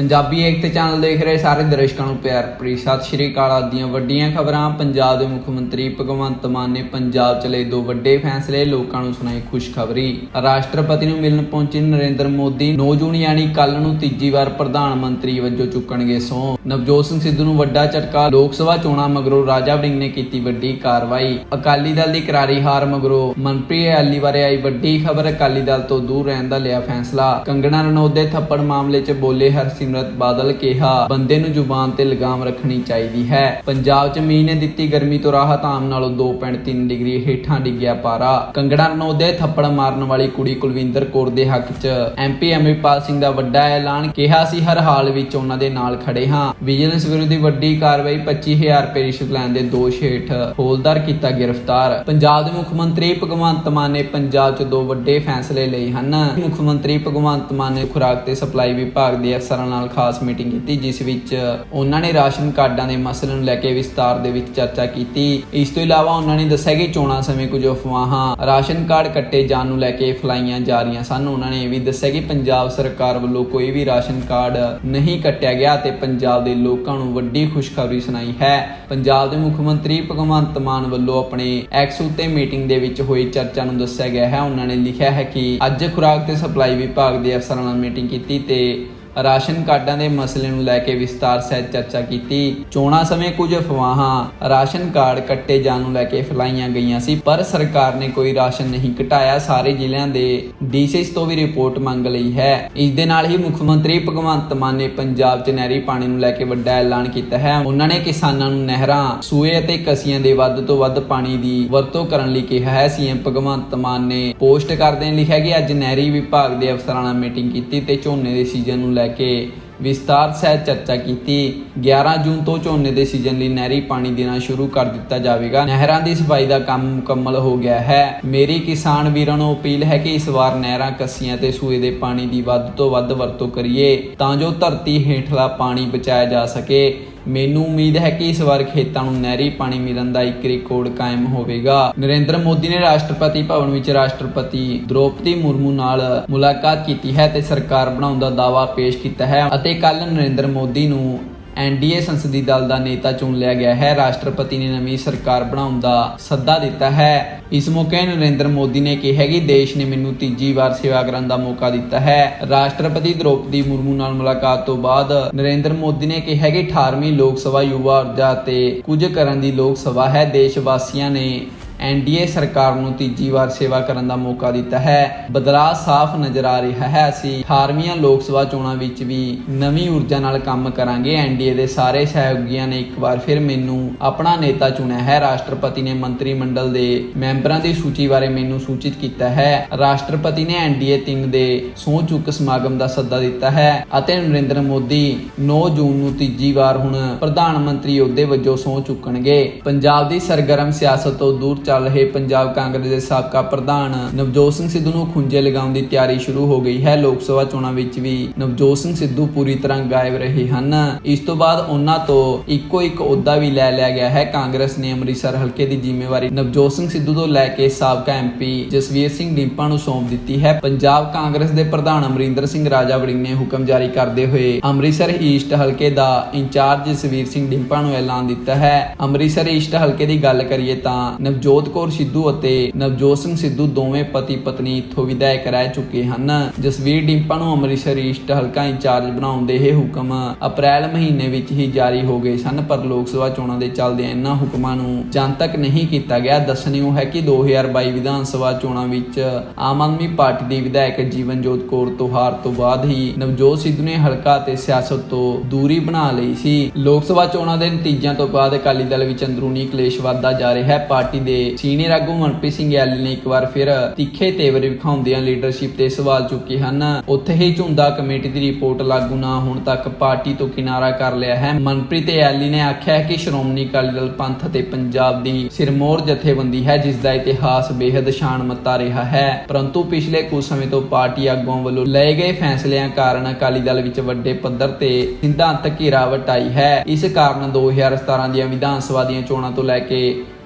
ਪੰਜਾਬੀ ਏਕਤਾ channel ਦੇਖ ਰਹੇ ਸਾਰੇ ਦਰਸ਼ਕਾਂ ਨੂੰ ਪਿਆਰ ਭਰੀ। ਸਤਿ ਸ਼੍ਰੀ ਅਕਾਲ। ਆਪ ਦੀਆਂ ਵੱਡੀਆਂ ਖਬਰਾਂ। ਪੰਜਾਬ ਦੇ ਮੁੱਖ ਮੰਤਰੀ ਭਗਵੰਤ ਮਾਨ ਨੇ ਪੰਜਾਬ ਚ ਲਏ ਦੋ ਵੱਡੇ ਫੈਸਲੇ, ਲੋਕਾਂ ਨੂੰ ਸੁਣਾਈ ਖੁਸ਼ਖਬਰੀ। ਰਾਸ਼ਟਰਪਤੀ ਨੂੰ ਮਿਲਣ ਪਹੁੰਚੇ ਨਰਿੰਦਰ ਮੋਦੀ। 9 ਜੂਨ ਯਾਨੀ ਕੱਲ ਨੂੰ ਤੀਜੀ ਵਾਰ ਪ੍ਰਧਾਨ ਮੰਤਰੀ ਵਜੋਂ ਚੁੱਕਣਗੇ ਸਹੁੰ। ਨਵਜੋਤ ਸਿੰਘ ਸਿੱਧੂ ਨੂੰ ਵੱਡਾ ਝਟਕਾ। ਲੋਕ ਸਭਾ ਚੋਣਾਂ ਮਗਰੋਂ ਰਾਜਾ ਵੜਿੰਗ ਨੇ ਕੀਤੀ ਵੱਡੀ ਕਾਰਵਾਈ। ਅਕਾਲੀ ਦਲ ਦੀ ਕਰਾਰੀ ਹਾਰ ਮਗਰੋਂ ਮਨਪ੍ਰੀਤ ਐਲੀ ਬਾਰੇ ਆਈ ਵੱਡੀ ਖਬਰ। ਅਕਾਲੀ ਦਲ ਤੋਂ ਦੂਰ ਰਹਿਣ ਦਾ ਲਿਆ ਫੈਸਲਾ। ਕੰਗਣਾ ਰਣੌਤ ਦੇ ਥੱਪੜ ਮਾਮਲੇ 'ਚ ਬੋਲੇ ਹਰਸਿਮਰਤ ਬਾਦਲ ਕਿਹਾ, ਬੰਦੇ ਨੂੰ ਜ਼ੁਬਾਨ ਤੇ ਲਗਾਮ ਰੱਖਣੀ ਚਾਹੀਦੀ ਹੈ। ਪੰਜਾਬ 'ਚ ਮੀਂਹ ਨੇ ਦਿੱਤੀ ਗਰਮੀ ਤੋਂ ਰਾਹਤ, ਆਮ ਨਾਲੋਂ 2.3 ਡਿਗਰੀ ਹੇਠਾਂ ਡਿੱਗਿਆ ਪਾਰਾ। ਕੰਗਣਾ ਰਣੌਤ ਦੇ ਥੱਪੜ ਮਾਰਨ ਵਾਲੀ ਕੁੜੀ ਕੁਲਵਿੰਦਰ ਕੌਰ ਦੇ ਹੱਕ 'ਚ ਐਮਪੀ ਅਮਰਿਤਪਾਲ ਸਿੰਘ ਦਾ ਵੱਡਾ ਐਲਾਨ, ਕਿਹਾ ਸੀ ਹਰ ਹਾਲ ਵਿੱਚ ਉਹਨਾਂ ਦੇ ਨਾਲ ਖੜੇ ਹਾਂ। ਵਿਜੀਲੈਂਸ ਵਿਰੋਧੀ ਵੱਡੀ ਕਾਰਵਾਈ 25000 ਰੁਪਏ ਰਿਸ਼ਵਤ ਲੈਣ ਦੇ ਦੋਸ਼ ਹੇਠ ਹੋਲਦਾਰ ਕੀਤਾ ਗ੍ਰਿਫਤਾਰ। ਪੰਜਾਬ ਦੇ ਮੁੱਖ ਮੰਤਰੀ ਭਗਵੰਤ ਮਾਨ ਨੇ ਪੰਜਾਬ 'ਚ ਦੋ ਵੱਡੇ ਫੈਸਲੇ ਲਏ ਹਨ। ਮੁੱਖ ਮੰਤਰੀ ਭਗਵੰਤ ਮਾਨ ਨੇ ਖੁਰਾਕ ਤੇ ਸਪਲਾਈ ਵਿਭਾਗ ਦੇ ਅਫਸਰਾਂ ਨਾਲ ਖਾਸ ਮੀਟਿੰਗ ਕੀਤੀ, ਜਿਸ ਵਿੱਚ ਉਹਨਾਂ ਨੇ ਰਾਸ਼ਨ ਕਾਰਡਾਂ ਦੇ ਮਸਲੇ ਨੂੰ ਲੈ ਕੇ ਵਿਸਤਾਰ ਦੇ ਵਿੱਚ ਚਰਚਾ ਕੀਤੀ। ਇਸ ਤੋਂ ਇਲਾਵਾ ਉਹਨਾਂ ਨੇ ਦੱਸਿਆ ਕਿ ਚੋਣਾਂ ਸਮੇਂ ਕੁਝ ਅਫਵਾਹਾਂ, ਰਾਸ਼ਨ ਕਾਰਡ ਕੱਟੇ ਜਾਣ ਨੂੰ ਲੈ ਕੇ ਫਲਾਈਆਂ ਜਾ ਰਹੀਆਂ ਸਨ। ਉਹਨਾਂ ਨੇ ਇਹ ਵੀ ਦੱਸਿਆ ਕਿ ਪੰਜਾਬ ਸਰਕਾਰ ਵੱਲੋਂ ਕੋਈ ਵੀ ਰਾਸ਼ਨ ਕਾਰਡ ਨਹੀਂ ਕੱਟਿਆ ਗਿਆ ਤੇ ਪੰਜਾਬ ਦੇ ਲੋਕਾਂ ਨੂੰ ਵੱਡੀ ਖੁਸ਼ਖਬਰੀ ਸੁਣਾਈ ਹੈ। ਪੰਜਾਬ ਦੇ ਮੁੱਖ ਮੰਤਰੀ ਭਗਵੰਤ ਮਾਨ ਵੱਲੋਂ ਆਪਣੇ ਐਕਸ ਉੱਤੇ ਮੀਟਿੰਗ ਦੇ ਵਿੱਚ ਹੋਈ ਚਰਚਾ ਨੂੰ ਦੱਸਿਆ ਗਿਆ ਹੈ। ਉਹਨਾਂ ਨੇ ਲਿਖਿਆ ਹੈ ਕਿ ਅੱਜ ਖੁਰਾਕ ਤੇ ਸਪਲਾਈ ਵਿਭਾਗ ਦੇ ਅਫਸਰਾਂ ਨਾਲ ਮੀਟਿੰਗ ਕੀਤੀ ਤੇ ਰਾਸ਼ਨ ਕਾਰਡਾਂ ਦੇ ਮਸਲੇ ਨੂੰ ਲੈ ਕੇ ਵਿਸਤਾਰ ਸਹਿਤ ਚਰਚਾ ਕੀਤੀ। ਚੋਣਾਂ ਸਮੇਂ ਕੁਝ ਅਫਵਾਹਾਂ ਰਾਸ਼ਨ ਕਾਰਡ ਕੱਟੇ ਜਾਣ ਨੂੰ ਲੈ ਕੇ ਫੈਲਾਈਆਂ ਗਈਆਂ ਸੀ, ਪਰ ਸਰਕਾਰ ਨੇ ਕੋਈ ਰਾਸ਼ਨ ਨਹੀਂ ਘਟਾਇਆ ਸਾਰੇ ਜ਼ਿਲ੍ਹਿਆਂ ਦੇ ਡੀਸੀਸ ਤੋਂ ਵੀ ਰਿਪੋਰਟ ਮੰਗ ਲਈ ਹੈ। ਇਸ ਦੇ ਨਾਲ ਹੀ ਮੁੱਖ ਮੰਤਰੀ ਭਗਵੰਤ ਮਾਨ ਨੇ ਪੰਜਾਬ 'ਚ ਨਹਿਰੀ ਪਾਣੀ ਨੂੰ ਲੈ ਕੇ ਵੱਡਾ ਐਲਾਨ ਕੀਤਾ ਹੈ। ਉਹਨਾਂ ਨੇ ਕਿਸਾਨਾਂ ਨੂੰ ਨਹਿਰਾਂ, ਸੂਏ ਅਤੇ ਕਸੀਆਂ ਦੇ ਵੱਧ ਤੋਂ ਵੱਧ ਪਾਣੀ ਦੀ ਵਰਤੋਂ ਕਰਨ ਲਈ ਕਿਹਾ ਹੈ। ਸੀਐਮ ਭਗਵੰਤ ਮਾਨ ਨੇ ਪੋਸਟ ਕਰਦੇ ਲਿਖਿਆ ਕਿ ਅੱਜ ਨਹਿਰੀ ਵਿਭਾਗ ਦੇ ਅਫਸਰਾਂ ਨਾਲ ਮੀਟਿੰਗ ਕੀਤੀ ਤੇ ਝੋਨੇ ਦੇ ਸੀਜ਼ਨ ਨੂੰ ਲੈ ਕੇ ਵਿਸਤਾਰ ਸਹਿਤ ਚਰਚਾ ਕੀਤੀ। 11 ਜੂਨ ਤੋਂ ਝੋਨੇ ਦੇ ਸੀਜ਼ਨ ਲਈ ਨਹਿਰੀ ਪਾਣੀ ਦੇਣਾ ਸ਼ੁਰੂ ਕਰ ਦਿੱਤਾ ਜਾਵੇਗਾ। ਨਹਿਰਾਂ ਦੀ ਸਫ਼ਾਈ ਦਾ ਕੰਮ ਮੁਕੰਮਲ ਹੋ ਗਿਆ ਹੈ। ਮੇਰੀ ਕਿਸਾਨ ਵੀਰਾਂ ਨੂੰ ਅਪੀਲ ਹੈ ਕਿ ਇਸ ਵਾਰ ਨਹਿਰਾਂ ਕੱਸੀਆਂ ਤੇ ਸੂਏ ਦੇ ਪਾਣੀ ਦੀ ਵੱਧ ਤੋਂ ਵੱਧ ਵਰਤੋਂ ਕਰੀਏ, ਤਾਂ ਜੋ ਧਰਤੀ ਹੇਠਲਾ ਪਾਣੀ ਬਚਾਇਆ ਜਾ ਸਕੇ। ਮੈਨੂੰ ਉਮੀਦ ਹੈ ਕਿ ਇਸ ਵਾਰ ਖੇਤਾਂ ਨੂੰ ਨਹਿਰੀ ਪਾਣੀ ਮਿਲਣ ਦਾ ਇੱਕ ਰਿਕਾਰਡ ਕਾਇਮ ਹੋਵੇਗਾ। ਨਰਿੰਦਰ ਮੋਦੀ ਨੇ ਰਾਸ਼ਟਰਪਤੀ ਭਵਨ ਵਿੱਚ ਰਾਸ਼ਟਰਪਤੀ ਦ੍ਰੋਪਦੀ ਮੁਰਮੂ ਨਾਲ ਮੁਲਾਕਾਤ ਕੀਤੀ ਹੈ ਤੇ ਸਰਕਾਰ ਬਣਾਉਣ ਦਾ ਦਾਅਵਾ ਪੇਸ਼ ਕੀਤਾ ਹੈ ਅਤੇ ਕੱਲ ਨਰਿੰਦਰ ਮੋਦੀ ਨੂੰ ਐਨਡੀਏ ਸੰਸਦੀ ਦਲ ਦਾ ਨੇਤਾ ਚੁਣ ਲਿਆ ਗਿਆ ਹੈ। ਰਾਸ਼ਟਰਪਤੀ ਨੇ ਨਵੀਂ ਸਰਕਾਰ ਬਣਾਉਣ ਦਾ ਸੱਦਾ ਦਿੱਤਾ ਹੈ। ਇਸ ਮੌਕੇ ਨਰਿੰਦਰ ਮੋਦੀ ਨੇ ਕਿਹਾ ਕਿ ਦੇਸ਼ ਨੇ ਮੈਨੂੰ ਤੀਜੀ ਵਾਰ ਸੇਵਾ ਕਰਨ ਦਾ ਮੌਕਾ ਦਿੱਤਾ ਹੈ। ਰਾਸ਼ਟਰਪਤੀ ਦ੍ਰੋਪਦੀ ਮੁਰਮੂ ਨਾਲ ਮੁਲਾਕਾਤ ਤੋਂ ਬਾਅਦ ਨਰਿੰਦਰ ਮੋਦੀ ਨੇ ਕਿਹਾ ਕਿ 18ਵੀਂ ਲੋਕ ਸਭਾ ਯੁਵਾ ਊਰਜਾ ਤੇ ਕੁਝ ਕਰਨ ਦੀ ਲੋਕ ਸਭਾ ਹੈ। ਦੇਸ਼ ਵਾਸੀਆਂ ਨੇ ਐਨਡੀਏ ਸਰਕਾਰ ਨੂੰ ਤੀਜੀ ਵਾਰ ਸੇਵਾ ਕਰਨ ਦਾ ਮੌਕਾ ਦਿੱਤਾ ਹੈ। ਬਦਲਾਅ ਸਾਫ਼ ਨਜ਼ਰ ਆ ਰਿਹਾ ਹੈ। ਅਸੀਂ 18ਵੀਆਂ ਲੋਕ ਸਭਾ ਚੋਣਾਂ ਵਿੱਚ ਵੀ ਨਵੀਂ ਊਰਜਾ ਨਾਲ ਕੰਮ ਕਰਾਂਗੇ। ਐਨਡੀਏ ਦੇ ਸਾਰੇ ਸਹਿਯੋਗੀਆਂ ਨੇ ਇੱਕ ਵਾਰ ਫਿਰ ਮੈਨੂੰ ਆਪਣਾ ਨੇਤਾ ਚੁਣਿਆ ਹੈ। ਰਾਸ਼ਟਰਪਤੀ ਨੇ ਮੰਤਰੀ ਮੰਡਲ ਦੇ ਮੈਂਬਰਾਂ ਦੀ ਸੂਚੀ ਬਾਰੇ ਮੈਨੂੰ ਸੂਚਿਤ ਕੀਤਾ ਹੈ। ਰਾਸ਼ਟਰਪਤੀ ਨੇ ਐਨਡੀਏ 3 ਦੇ ਸਹੁੰ ਚੁੱਕ ਸਮਾਗਮ ਦਾ ਸੱਦਾ ਦਿੱਤਾ ਹੈ ਅਤੇ ਨਰਿੰਦਰ ਮੋਦੀ 9 ਜੂਨ ਨੂੰ ਤੀਜੀ ਵਾਰ ਹੁਣ ਪ੍ਰਧਾਨ ਮੰਤਰੀ ਅਹੁਦੇ ਵਜੋਂ ਸਹੁੰ ਚੁੱਕਣਗੇ। ਪੰਜਾਬ ਦੀ ਸਰਗਰਮ ਸਿਆਸਤ ਤੋਂ ਦੂਰ ਚੱਲ ਰਹੇ ਪੰਜਾਬ ਕਾਂਗਰਸ ਦੇ ਸਾਬਕਾ ਪ੍ਰਧਾਨ। ਨਵਜੋਤ ਸਿੰਘ ਸਿੱਧੂ ਨੂੰ ਖੁੰਝੇ ਲਗਾਉਣ ਦੀ ਤਿਆਰੀ ਸ਼ੁਰੂ ਹੋ ਗਈ ਹੈ। ਲੋਕ ਸਭਾ ਚੋਣਾਂ ਵਿੱਚ ਵੀ ਨਵਜੋਤ ਸਿੰਘ ਸਿੱਧੂ ਪੂਰੀ ਤਰ੍ਹਾਂ ਗਾਇਬ ਰਹੇ ਹਨ। ਇਸ ਤੋਂ ਬਾਅਦ ਉਹਨਾਂ ਤੋਂ ਇੱਕੋ ਇੱਕ ਅਹੁਦਾ ਵੀ ਲੈ ਲਿਆ ਗਿਆ ਹੈ। ਕਾਂਗਰਸ ਨੇ ਅੰਮ੍ਰਿਤਸਰ ਹਲਕੇ ਦੀ ਜ਼ਿੰਮੇਵਾਰੀ ਨਵਜੋਤ ਸਿੰਘ ਸਿੱਧੂ ਤੋਂ ਲੈ ਕੇ ਸਾਬਕਾ ਐਮਪੀ ਜਸਵੀਰ ਸਿੰਘ ਡਿੰਪਾ ਨੂੰ ਸੌਂਪ ਦਿੱਤੀ ਹੈ। ਪੰਜਾਬ ਕਾਂਗਰਸ ਦੇ ਪ੍ਰਧਾਨ ਅਮਰਿੰਦਰ ਸਿੰਘ ਰਾਜਾ ਵੜਿੰਗ ਨੇ ਹੁਕਮ ਜਾਰੀ ਕਰਦੇ ਹੋਏ ਅੰਮ੍ਰਿਤਸਰ ਈਸਟ ਹਲਕੇ ਦਾ ਇੰਚਾਰਜ ਜਸਵੀਰ ਸਿੰਘ ਡਿੰਪਾ ਨੂੰ ਐਲਾਨ ਦਿੱਤਾ ਹੈ। ਅੰਮ੍ਰਿਤਸਰ ਈਸਟ ਹਲਕੇ ਦੀ ਗੱਲ ਕਰੀਏ ਤਾਂ ਨਵਜੋਤ ਕੌਰ ਸਿੱਧੂ ਅਤੇ ਨਵਜੋਤ ਸਿੰਘ ਸਿੱਧੂ ਦੋਵੇਂ ਪਤੀ ਪਤਨੀ ਇੱਥੋਂ ਵਿਧਾਇਕ ਰਹਿ ਚੁੱਕੇ ਹਨ। ਜਸਵੀਰ ਡਿੰਪਾ ਨੂੰ ਅੰਮ੍ਰਿਤਸਰ ਈਸਟ ਹਲਕਾ ਇੰਚਾਰਜ ਬਣਾਉਣ ਦੇ ਇਹ ਹੁਕਮ ਅਪ੍ਰੈਲ ਮਹੀਨੇ ਵਿੱਚ ਹੀ ਜਾਰੀ ਹੋ ਗਏ ਸਨ, ਪਰ ਲੋਕ ਸਭਾ ਚੋਣਾਂ ਦੇ ਚੱਲਦਿਆਂ ਇਹਨਾਂ ਹੁਕਮਾਂ ਨੂੰ ਜਨਤਕ ਨਹੀਂ ਕੀਤਾ ਗਿਆ। ਦੱਸਣਯੋਗ ਹੈ ਕਿ 2022 ਵਿਧਾਨ ਸਭਾ ਚੋਣਾਂ ਵਿੱਚ ਆਮ ਆਦਮੀ ਪਾਰਟੀ ਦੀ ਵਿਧਾਇਕ ਜੀਵਨਜੋਤ ਕੌਰ ਤੋਂ ਹਾਰ ਤੋਂ ਬਾਅਦ ਹੀ ਨਵਜੋਤ ਸਿੱਧੂ ਨੇ ਹਲਕਾ ਤੇ ਸਿਆਸਤ ਤੋਂ ਦੂਰੀ ਬਣਾ ਲਈ ਸੀ। ਲੋਕ ਸਭਾ ਚੋਣਾਂ ਦੇ ਨਤੀਜਿਆਂ ਤੋਂ ਬਾਅਦ ਅਕਾਲੀ ਦਲ ਵਿੱਚ ਅੰਦਰੂਨੀ ਕਲੇਸ਼ ਵੱਧਦਾ ਜਾ ਰਿਹਾ ਹੈ। ਪਾਰਟੀ ਦੇ ਸੀਨੀਅਰ ਆਗੂ ਮਨਪ੍ਰੀਤ ਸਿੰਘ ਯੈਲੀ ਨੇ ਇੱਕ ਵਾਰ ਫਿਰ ਤਿੱਖੇ ਤੇਵਰ ਵਿਖਾਉਂਦਿਆਂ ਲੀਡਰਸ਼ਿਪ ਤੇ ਸਵਾਲ ਚੁੱਕੇ ਹਨ। ਉੱਥੇ ਹੀ ਝੁੰਦਾ ਕਮੇਟੀ ਦੀ ਰਿਪੋਰਟ ਲਾਗੂ ਨਾ ਹੋਣ ਤੱਕ ਪਾਰਟੀ ਤੋਂ ਕਿਨਾਰਾ ਕਰ ਲਿਆ ਹੈ। ਮਨਪ੍ਰੀਤ ਯੈਲੀ ਨੇ ਆਖਿਆ ਹੈ ਕਿ ਸ਼੍ਰੋਮਣੀ ਅਕਾਲੀ ਦਲ ਪੰਥ ਤੇ ਪੰਜਾਬ ਦੀ ਸਿਰਮੌਰ ਜਥੇਬੰਦੀ ਹੈ, ਜਿਸ ਦਾ ਇਤਿਹਾਸ ਬੇहद ਸ਼ਾਨਮੱਤਾ ਰਿਹਾ ਹੈ। ਪਰੰਤੂ ਪਿਛਲੇ ਕੁਝ ਸਮੇਂ ਤੋਂ ਪਾਰਟੀ ਆਗੂਆਂ ਵੱਲੋਂ ਲਏ ਗਏ ਫੈਸਲਿਆਂ ਕਾਰਨ ਅਕਾਲੀ ਦਲ ਵਿੱਚ ਵੱਡੇ ਪੱਧਰ ਤੇ ਸਿਧਾਂਤਕ ਘਿਰਾਵਟ ਆਈ ਹੈ। ਇਸ ਕਾਰਨ 2017 ਦੀਆਂ ਵਿਧਾਨ ਸਭਾ ਦੀਆਂ ਚੋਣਾਂ ਤੋਂ ਲੈ ਕੇ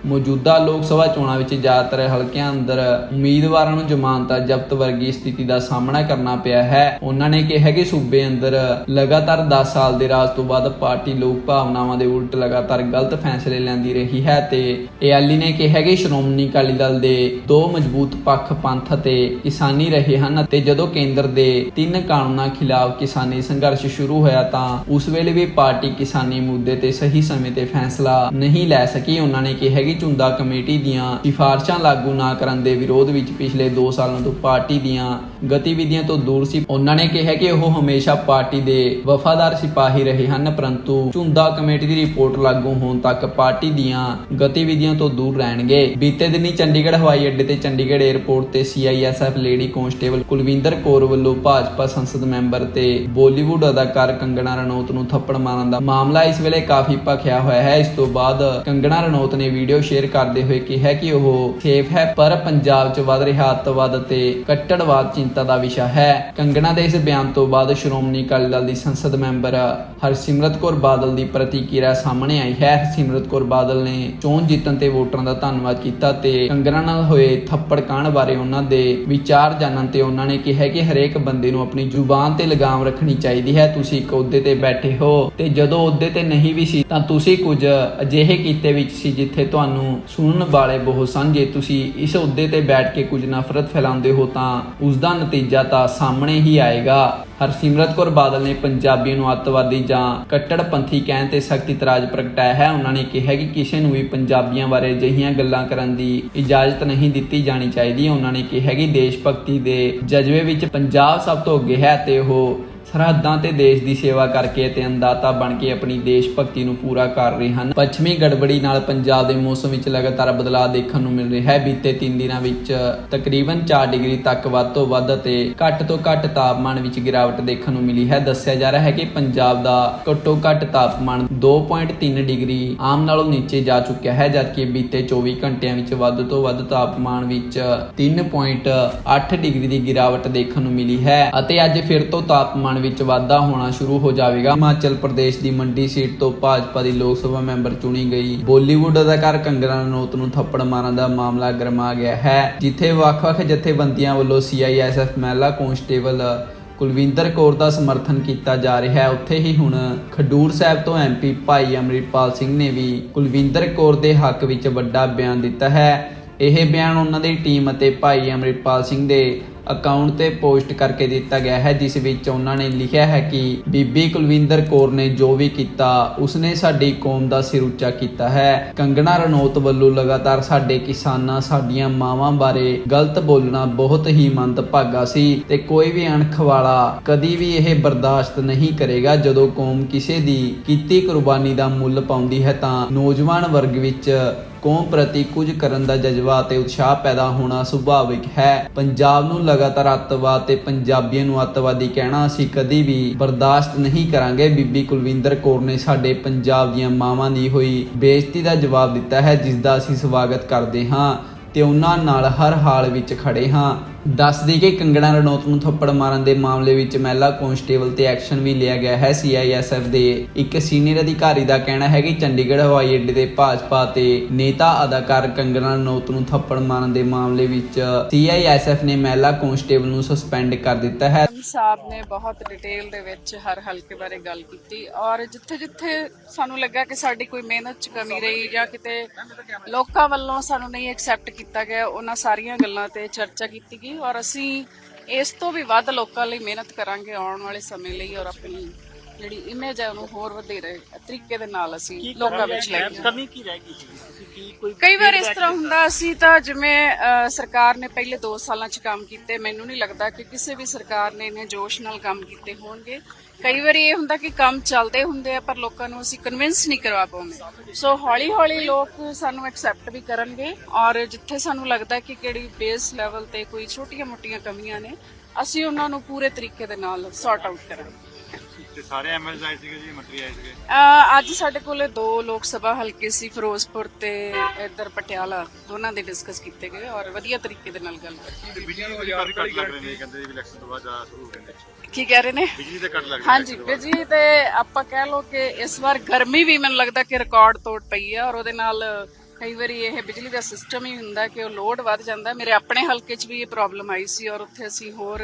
ਮੌਜੂਦਾ ਲੋਕ ਸਭਾ ਚੋਣਾਂ ਵਿੱਚ ਜ਼ਿਆਦਾਤਰ ਹਲਕਿਆਂ ਅੰਦਰ ਉਮੀਦਵਾਰਾਂ ਨੂੰ ਜ਼ਮਾਨਤਾਂ ਜ਼ਬਤ ਵਰਗੀ ਸਥਿਤੀ ਦਾ ਸਾਹਮਣਾ ਕਰਨਾ ਪਿਆ ਹੈ। ਉਹਨਾਂ ਨੇ ਕਿਹਾ ਕਿ ਸੂਬੇ ਅੰਦਰ ਲਗਾਤਾਰ 10 ਸਾਲ ਦੇ ਰਾਜ ਤੋਂ ਬਾਅਦ ਪਾਰਟੀ ਲੋਕ ਭਾਵਨਾਵਾਂ ਦੇ ਉਲਟ ਲਗਾਤਾਰ ਗਲਤ ਫੈਸਲੇ ਲੈਂਦੀ ਰਹੀ ਹੈ ਤੇ ਏਐਲਈ ਨੇ ਕਿਹਾ ਕਿ ਸ਼੍ਰੋਮਣੀ ਅਕਾਲੀ ਦਲ ਦੇ ਦੋ ਮਜ਼ਬੂਤ ਪੱਖ ਪੰਥ ਅਤੇ ਕਿਸਾਨੀ ਰਹੇ ਹਨ ਅਤੇ ਜਦੋਂ ਕੇਂਦਰ ਦੇ ਤਿੰਨ ਕਾਨੂੰਨਾਂ ਖਿਲਾਫ ਕਿਸਾਨੀ ਸੰਘਰਸ਼ ਸ਼ੁਰੂ ਹੋਇਆ ਤਾਂ ਉਸ ਵੇਲੇ ਵੀ ਪਾਰਟੀ ਕਿਸਾਨੀ ਮੁੱਦੇ ਤੇ ਸਹੀ ਸਮੇਂ ਤੇ ਫੈਸਲਾ ਨਹੀਂ ਲੈ ਸਕੀ। ਉਹਨਾਂ ਨੇ ਕਿਹਾ ਕਿ ਝੁੰਦਾ ਕਮੇਟੀ ਦੀਆਂ ਸਿਫਾਰਸ਼ਾਂ ਲਾਗੂ ਨਾ ਕਰਨ ਦੇ ਵਿਰੋਧ ਵਿੱਚ ਪਿਛਲੇ 2 ਸਾਲਾਂ ਤੋਂ ਪਾਰਟੀ ਦੀਆਂ ਗਤੀਵਿਧੀਆਂ ਤੋਂ ਦੂਰ ਸੀ। ਉਹਨਾਂ ਨੇ ਕਿਹਾ ਕਿ ਉਹ ਹਮੇਸ਼ਾ ਪਾਰਟੀ ਦੇ ਵਫਾਦਾਰ ਸਿਪਾਹੀ ਰਹੇ ਹਨ, ਪਰੰਤੂ ਝੁੰਦਾ ਕਮੇਟੀ ਦੀ ਰਿਪੋਰਟ ਲਾਗੂ ਹੋਣ ਤੱਕ ਪਾਰਟੀ ਦੀਆਂ ਗਤੀਵਿਧੀਆਂ ਤੋਂ ਦੂਰ ਰਹਿਣਗੇ। ਬੀਤੇ ਦਿਨੀ ਚੰਡੀਗੜ੍ਹ ਹਵਾਈ ਅੱਡੇ ਤੇ ਚੰਡੀਗੜ੍ਹ 에ਅਰਪੋਰਟ ਤੇ CISF lady constable Kulwinder Kaur ਵੱਲੋਂ ਭਾਜਪਾ ਸੰਸਦ ਮੈਂਬਰ ਤੇ ਬਾਲੀਵੁੱਡ ਅਦਾਕਾਰ ਕੰਗਣਾ ਰਣੌਤ ਨੂੰ ਥੱਪੜ ਮਾਰਨ ਦਾ ਮਾਮਲਾ ਇਸ ਵੇਲੇ ਕਾਫੀ ਭਖਿਆ ਹੋਇਆ ਹੈ। ਇਸ ਤੋਂ ਬਾਅਦ ਕੰਗਣਾ ਰਣੌਤ ਨੇ ਵੀਡੀਓ ਸ਼ੇਅਰ ਕਰਦੇ ਹੋਏ ਕਿਹਾ ਕਿ ਉਹ ਸੇਫ ਹੈ, ਪਰ ਪੰਜਾਬ 'ਚ ਵੱਧ ਰਿਹਾ ਅੱਤਵਾਦ ਅਤੇ ਕੱਟੜਵਾਦ ਚਿੰਤਾ ਦਾ ਵਿਸ਼ਾ ਹੈ। ਕੰਗਣਾ ਦੇ ਇਸ ਬਿਆਨ ਤੋਂ ਬਾਅਦ ਸ਼੍ਰੋਮਣੀ ਅਕਾਲੀ ਦਲ ਦੀ ਸੰਸਦ ਮੈਂਬਰ ਹਰਸਿਮਰਤ ਕੌਰ ਬਾਦਲ ਦੀ ਪ੍ਰਤੀਕਿਰਿਆ ਸਾਹਮਣੇ ਆਈ ਹੈ। ਹਰਸਿਮਰਤ ਕੌਰ ਬਾਦਲ ਨੇ ਚੋਣ ਜਿੱਤਣ ਤੇ ਵੋਟਰਾਂ ਦਾ ਧੰਨਵਾਦ ਕੀਤਾ ਤੇ ਕੰਗਣਾ ਨਾਲ ਹੋਏ ਥੱਪੜ ਕਾਂਡ ਬਾਰੇ ਉਹਨਾਂ ਦੇ ਵਿਚਾਰ ਜਾਣਨ ਤੇ ਉਹਨਾਂ ਨੇ ਕਿਹਾ ਕਿ ਹਰੇਕ ਬੰਦੇ ਨੂੰ ਆਪਣੀ ਜ਼ੁਬਾਨ ਤੇ ਲਗਾਮ ਰੱਖਣੀ ਚਾਹੀਦੀ ਹੈ। ਤੁਸੀਂ ਇੱਕ ਅਹੁਦੇ ਤੇ ਬੈਠੇ ਹੋ ਤੇ ਜਦੋਂ ਅਹੁਦੇ ਤੇ ਨਹੀਂ ਵੀ ਸੀ ਤਾਂ ਤੁਸੀਂ ਕੁਝ ਅਜਿਹੇ ਕੀਤੇ ਵਿੱਚ ਸੀ ਜਿੱਥੇ ਤੁਹਾਨੂੰ ਸੁਣਨ ਵਾਲੇ ਬਹੁਤ ਸਨ ਤੁਸੀਂ ਇਸ ਅਹੁਦੇ ਤੇ ਬੈਠ ਕੇ ਕੁਝ ਨਫ਼ਰਤ ਫੈਲਾਉਂਦੇ ਹੋ ਤਾਂ ਉਸ ਦਾ ਨਤੀਜਾ ਤਾਂ ਸਾਹਮਣੇ ਹੀ ਆਏਗਾ। ਹਰਸਿਮਰਤ ਕੌਰ ਬਾਦਲ ਨੇ ਪੰਜਾਬੀਆਂ ਨੂੰ ਅੱਤਵਾਦੀ ਜਾਂ ਕੱਟੜਪੰਥੀ ਕਹਿਣ ਤੇ ਸਖਤ ਇਤਰਾਜ਼ ਪ੍ਰਗਟਾਇਆ ਹੈ। ਉਹਨਾਂ ਨੇ ਕਿਹਾ ਕਿ ਕਿਸੇ ਨੂੰ ਵੀ ਪੰਜਾਬੀਆਂ ਬਾਰੇ ਅਜਿਹੀਆਂ ਗੱਲਾਂ ਕਰਨ ਦੀ ਇਜਾਜ਼ਤ ਨਹੀਂ ਦਿੱਤੀ ਜਾਣੀ ਚਾਹੀਦੀ। ਉਹਨਾਂ ਨੇ ਕਿਹਾ ਕਿ ਦੇਸ਼ ਭਗਤੀ ਦੇ ਜਜ਼ਬੇ ਵਿੱਚ ਪੰਜਾਬ ਸਭ ਤੋਂ ਅੱਗੇ ਹੈ ਤੇ ਉਹ ਸਰਹੱਦਾਂ ਤੇ ਦੇਸ਼ ਦੀ ਸੇਵਾ ਕਰਕੇ ਤੇ ਅੰਦਾਤਾ ਬਣ ਕੇ ਆਪਣੀ ਦੇਸ਼ ਭਗਤੀ ਨੂੰ ਪੂਰਾ ਕਰ ਰਹੇ ਹਨ। ਪੱਛਮੀ ਗੜਬੜੀ ਨਾਲ ਪੰਜਾਬ ਦੇ ਮੌਸਮ ਵਿੱਚ ਲਗਾਤਾਰ ਬਦਲਾਅ ਦੇਖਣ ਨੂੰ ਮਿਲ ਰਿਹਾ ਹੈ। ਬੀਤੇ 3 ਦਿਨਾਂ ਵਿੱਚ ਤਕਰੀਬਨ 4 ਡਿਗਰੀ ਤੱਕ ਵੱਧ ਤੋਂ ਵੱਧ ਅਤੇ ਘੱਟ ਤੋਂ ਘੱਟ ਤਾਪਮਾਨ ਵਿੱਚ ਗਿਰਾਵਟ ਦੇਖਣ ਨੂੰ ਮਿਲੀ ਹੈ। ਦੱਸਿਆ ਜਾ ਰਿਹਾ ਹੈ ਕਿ ਪੰਜਾਬ ਦਾ ਘੱਟੋ ਘੱਟ ਤਾਪਮਾਨ 2.3 ਡਿਗਰੀ ਆਮ ਨਾਲੋਂ ਨੀਚੇ ਜਾ ਚੁੱਕਿਆ ਹੈ, ਜਦਕਿ ਬੀਤੇ 24 ਘੰਟਿਆਂ ਵਿੱਚ ਵੱਧ ਤੋਂ ਵੱਧ ਤਾਪਮਾਨ ਵਿੱਚ 3.8 ਡਿਗਰੀ ਦੀ ਗਿਰਾਵਟ ਦੇਖਣ ਨੂੰ ਮਿਲੀ ਹੈ ਅਤੇ ਅੱਜ ਫਿਰ ਤੋਂ ਤਾਪਮਾਨ ਵਿੱਚ ਵਾਧਾ ਹੋਣਾ ਸ਼ੁਰੂ ਹੋ ਜਾਵੇਗਾ। ਹਿਮਾਚਲ ਪ੍ਰਦੇਸ਼ ਦੀ ਮੰਡੀ ਸੀਟ ਤੋਂ ਭਾਜਪਾ ਦੀ ਲੋਕ ਸਭਾ ਮੈਂਬਰ ਚੁਣੀ ਗਈ। ਬਾਲੀਵੁੱਡ ਅਦਾਕਾਰ ਕੰਗਨਾ ਰਣੌਤ ਨੂੰ ਥੱਪੜ ਮਾਰਨ ਦਾ ਮਾਮਲਾ ਗਰਮਾ ਗਿਆ ਹੈ, ਜਿੱਥੇ ਵੱਖ-ਵੱਖ ਜਥੇਬੰਦੀਆਂ ਵੱਲੋਂ ਸੀਆਈਐਸਐਫ ਮਹਿਲਾ ਕਾਂਸਟੇਬਲ ਕੁਲਵਿੰਦਰ ਕੌਰ ਦਾ ਸਮਰਥਨ ਕੀਤਾ ਜਾ ਰਿਹਾ ਹੈ। ਉੱਥੇ ਹੀ ਹੁਣ ਖਡੂਰ ਸਾਹਿਬ ਤੋਂ ਐਮਪੀ ਭਾਈ ਅਮਰਿਤਪਾਲ ਸਿੰਘ ਨੇ ਵੀ ਕੁਲਵਿੰਦਰ ਕੌਰ ਦੇ ਹੱਕ ਵਿੱਚ ਵੱਡਾ ਬਿਆਨ ਦਿੱਤਾ ਹੈ। ਇਹ ਬਿਆਨ ਉਹਨਾਂ ਦੀ ਟੀਮ ਅਤੇ ਭਾਈ ਅਮਰਿਤਪਾਲ ਸਿੰਘ ਦੇ ਅਕਾਊਂਟ ਤੇ ਪੋਸਟ ਕਰਕੇ ਦਿੱਤਾ ਗਿਆ ਹੈ, ਜਿਸ ਵਿੱਚ ਉਹਨਾਂ ਨੇ ਲਿਖਿਆ ਹੈ ਕਿ ਬੀਬੀ ਕੁਲਵਿੰਦਰ ਕੌਰ ਨੇ ਜੋ ਵੀ ਕੀਤਾ, ਉਸਨੇ ਸਾਡੀ ਕੌਮ ਦਾ ਸਿਰ ਉੱਚਾ ਕੀਤਾ ਹੈ। ਕੰਗਣਾ ਰਣੌਤ ਵੱਲੋਂ ਲਗਾਤਾਰ ਸਾਡੇ ਕਿਸਾਨਾਂ, ਸਾਡੀਆਂ ਮਾਵਾਂ ਬਾਰੇ ਗਲਤ ਬੋਲਣਾ ਬਹੁਤ ਹੀ ਮੰਦਭਾਗਾ ਸੀ ਤੇ ਕੋਈ ਵੀ ਅਣਖ ਵਾਲਾ ਕਦੀ ਵੀ ਇਹ ਬਰਦਾਸ਼ਤ ਨਹੀਂ ਕਰੇਗਾ। ਜਦੋਂ ਕੌਮ ਕਿਸੇ ਦੀ ਕੀਤੀ ਕੁਰਬਾਨੀ ਦਾ ਮੁੱਲ ਪਾਉਂਦੀ ਹੈ ਤਾਂ ਨੌਜਵਾਨ ਵਰਗ ਵਿੱਚ ਕੌਮ ਪ੍ਰਤੀ ਕੁਝ ਕਰਨ ਦਾ ਜਜ਼ਬਾ ਤੇ ਉਤਸ਼ਾਹ ਪੈਦਾ ਹੋਣਾ ਸੁਭਾਵਿਕ ਹੈ। ਪੰਜਾਬ ਨੂੰ ਲਗਾਤਾਰ ਅੱਤਵਾਦ ਤੇ ਪੰਜਾਬੀਆਂ ਨੂੰ ਅੱਤਵਾਦੀ ਕਹਿਣਾ ਅਸੀਂ ਕਦੀ ਵੀ ਬਰਦਾਸ਼ਤ ਨਹੀਂ ਕਰਾਂਗੇ। ਬੀਬੀ ਕੁਲਵਿੰਦਰ ਕੌਰ ਨੇ ਸਾਡੇ ਪੰਜਾਬ ਦੀਆਂ ਮਾਵਾਂ ਦੀ ਹੋਈ ਬੇਇੱਜ਼ਤੀ ਦਾ ਜਵਾਬ ਦਿੱਤਾ ਹੈ, ਜਿਸ ਦਾ ਅਸੀਂ ਸਵਾਗਤ ਕਰਦੇ ਹਾਂ। ਤੇ ਉਹਨਾਂ ਨਾਲ ਹਰ ਹਾਲ ਵਿੱਚ ਖੜੇ ਹਾਂ। ਦੱਸਦੀ ਕਿ ਕੰਗਣਾ ਰਣੌਤ ਨੂੰ ਥੱਪੜ ਮਾਰਨ ਦੇ ਮਾਮਲੇ ਵਿੱਚ ਮਹਿਲਾ ਕਾਂਸਟੇਬਲ ਤੇ ਐਕਸ਼ਨ ਵੀ ਲਿਆ ਗਿਆ ਹੈ ਸੀਆਈਐਸਐਫ ਦੇ। ਇੱਕ ਸੀਨੀਅਰ ਅਧਿਕਾਰੀ ਦਾ ਕਹਿਣਾ ਹੈ ਕਿ ਚੰਡੀਗੜ੍ਹ ਹਵਾਈ ਅੱਡੇ ਤੇ ਭਾਜਪਾ ਤੇ ਨੇਤਾ ਅਦਾਕਾਰ ਕੰਗਣਾ ਰਣੌਤ ਨੂੰ ਥੱਪੜ ਮਾਰਨ ਦੇ ਮਾਮਲੇ ਵਿੱਚ ਸੀਆਈਐਸਐਫ ਨੇ ਮਹਿਲਾ ਕਾਂਸਟੇਬਲ ਨੂੰ ਸਸਪੈਂਡ ਕਰ ਦਿੱਤਾ ਹੈ। ਸਾਹਿਬ ਨੇ ਬਹੁਤ ਡਿਟੇਲ ਦੇ ਵਿੱਚ ਹਰ ਹਲਕੇ ਬਾਰੇ ਗੱਲ ਕੀਤੀ ਔਰ ਜਿੱਥੇ ਜਿੱਥੇ ਸਾਨੂੰ ਲੱਗਾ ਕਿ ਸਾਡੀ ਕੋਈ ਮਿਹਨਤ ਚ ਕਮੀ ਰਹੀ ਜਾਂ ਕਿਤੇ ਲੋਕਾਂ ਵੱਲੋਂ ਸਾਨੂੰ ਨਹੀਂ ਐਕਸੈਪਟ ਕੀਤਾ ਗਿਆ, ਉਹਨਾਂ ਸਾਰੀਆਂ ਗੱਲਾਂ ਤੇ ਚਰਚਾ ਕੀਤੀ ਗਈ ਔਰ ਅਸੀਂ ਇਸ ਤੋਂ ਵੀ ਵੱਧ ਲੋਕਾਂ ਲਈ ਮਿਹਨਤ ਕਰਾਂਗੇ ਆਉਣ ਵਾਲੇ ਸਮੇਂ ਲਈ ਔਰ ਆਪਣੀ ਜਿਹੜੀ ਇਮੇਜ ਹੈ ਉਹਨੂੰ ਹੋਰ ਵਧੇਰੇ ਤਰੀਕੇ ਦੇ ਨਾਲ ਅਸੀਂ ਲੋਕਾਂ ਵਿੱਚ ਲੈ ਕੇ ਕਮੀ ਕੀ ਰਹਿ ਗਈ ਸੀ ਤੁਸੀਂ ਕੀ ਕੋਈ ਕਈ ਵਾਰ ਇਸ ਤਰ੍ਹਾਂ ਹੁੰਦਾ ਅਸੀਂ ਤਾਂ ਜਿਵੇਂ ਸਰਕਾਰ ਨੇ ਪਹਿਲੇ 2 ਸਾਲਾਂ 'ਚ ਕੰਮ ਕੀਤੇ ਮੈਨੂੰ ਨਹੀਂ ਲੱਗਦਾ ਕਿ ਕਿਸੇ ਵੀ ਸਰਕਾਰ ਨੇ ਇਹਨੇ ਜੋਸ਼ ਨਾਲ ਕੰਮ ਕੀਤੇ ਹੋਣਗੇ। ਕਈ ਵਾਰੀ ਇਹ ਹੁੰਦਾ ਕਿ ਕੰਮ ਚੱਲਦੇ ਹੁੰਦੇ ਆ ਪਰ ਲੋਕਾਂ ਨੂੰ ਅਸੀਂ ਕਨਵਿੰਸ ਨਹੀਂ ਕਰਵਾ ਪਾਉਂਦੇ। ਸੋ ਹੌਲੀ ਹੌਲੀ ਲੋਕ ਸਾਨੂੰ ਐਕਸੈਪਟ ਵੀ ਕਰਨਗੇ ਔਰ ਜਿੱਥੇ ਸਾਨੂੰ ਲੱਗਦਾ ਕਿ ਕਿਹੜੀ ਬੇਸ ਲੈਵਲ ਤੇ ਕੋਈ ਛੋਟੀਆਂ-ਮੋਟੀਆਂ ਕਮੀਆਂ ਨੇ ਅਸੀਂ ਉਹਨਾਂ ਨੂੰ ਪੂਰੇ ਤਰੀਕੇ ਦੇ ਨਾਲ ਸੌਰਟ ਆਊਟ ਕਰਾਂਗੇ। ਤੇ ਸਾਰੇ ਐਮਐਲਏ ਆਏ ਸੀਗੇ ਜੀ ਮੰਤਰੀ ਆਏ ਸੀਗੇ? ਅਹ ਅੱਜ ਸਾਡੇ ਕੋਲੇ ਦੋ ਲੋਕ ਸਭਾ ਹਲਕੇ ਸੀ ਫਿਰੋਜ਼ਪੁਰ ਤੇ ਇੱਧਰ ਪਟਿਆਲਾ। ਦੋਨਾਂ ਦੇ ਡਿਸਕਸ ਕੀਤੇ ਗਏ ਔਰ ਵਧੀਆ ਤਰੀਕੇ ਦੇ ਨਾਲ ਗੱਲ ਕੀਤੀ। ਤੇ ਬਿਜਲੀ ਦੇ ਕਾਫੀ ਕੱਟ ਲੱਗ ਰਹੇ ਨੇ ਕਹਿੰਦੇ ਜੀ ਇਲੈਕਸ਼ਨ ਤੋਂ ਬਾਅਦ ਜ਼ਿਆਦਾ ਸ਼ੁਰੂ ਹੋ ਗਏ ਨੇ ਕੀ ਕਹਿ ਰਹੇ ਨੇ? ਬਿਜਲੀ ਦੇ ਕੱਟ ਲੱਗ ਰਹੇ ਹਾਂਜੀ ਬਿਜਲੀ ਤੇ ਆਪਾਂ ਕਹਿ ਲਓ ਕਿ ਇਸ ਵਾਰ ਗਰਮੀ ਵੀ ਮੈਨੂੰ ਲੱਗਦਾ ਕਿ ਰਿਕਾਰਡ ਤੋੜ ਪਈ ਹੈ ਔਰ ਉਹਦੇ ਨਾਲ ਕਈ ਵਾਰੀ ਇਹ ਬਿਜਲੀ ਦਾ ਸਿਸਟਮ ਹੀ ਹੁੰਦਾ ਕਿ ਉਹ ਲੋਡ ਵੱਧ ਜਾਂਦਾ। ਮੇਰੇ ਆਪਣੇ ਹਲਕੇ 'ਚ ਵੀ ਇਹ ਪ੍ਰੋਬਲਮ ਆਈ ਸੀ ਔਰ ਉੱਥੇ ਅਸੀਂ ਹੋਰ